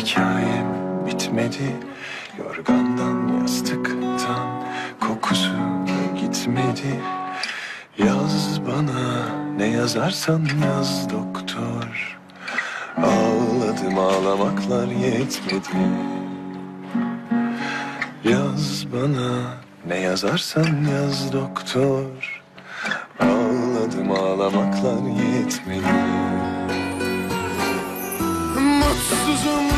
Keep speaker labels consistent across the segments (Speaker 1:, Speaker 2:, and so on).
Speaker 1: hikayem bitmedi. Yorgandan yastıktan kokusu gitmedi. Yaz bana ne yazarsan yaz doktor. Ağladım ağlamaklar yetmedi. Yaz bana ne yazarsan yaz doktor. Ağladım ağlamaklar yetmedi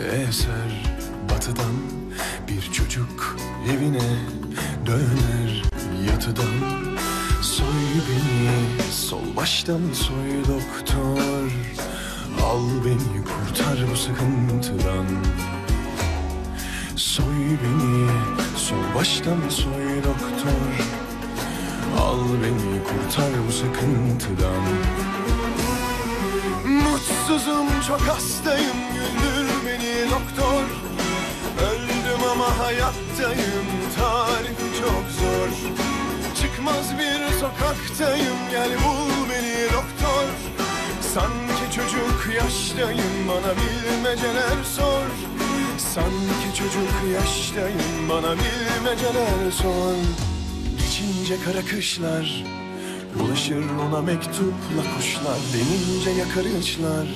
Speaker 1: eser. Batıdan Bir çocuk evine döner yatıdan. Soy beni sol baştan soy doktor. Al beni kurtar bu sıkıntıdan. Soy beni sol baştan soy doktor. Al beni kurtar bu sıkıntıdan Mutsuzum çok hastayım. Güldür beni doktor. Öldüm ama hayattayım. Tarifi çok zor. Çıkmaz bir sokaktayım. Gel bul beni doktor. Sanki çocuk yaştayım. Bana bilmeceler sor. Sanki çocuk yaştayım. Bana bilmeceler sor. Geçince kara kışlar Ulaşır ona mektupla kuşlar Denince yakar içler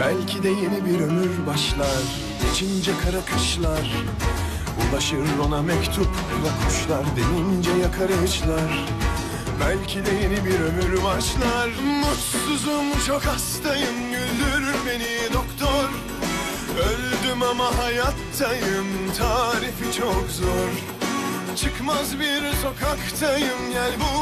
Speaker 1: Belki de yeni bir ömür başlar Geçince kara kışlar. Ulaşır ona mektupla kuşlar Denince yakar içler Belki de yeni bir ömür başlar. Mutsuzum çok hastayım Güldür beni doktor. Öldüm ama hayattayım Tarifi çok zor. Çıkmaz bir sokaktayım Gel Sanki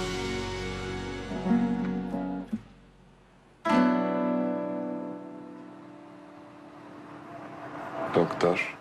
Speaker 1: Doktor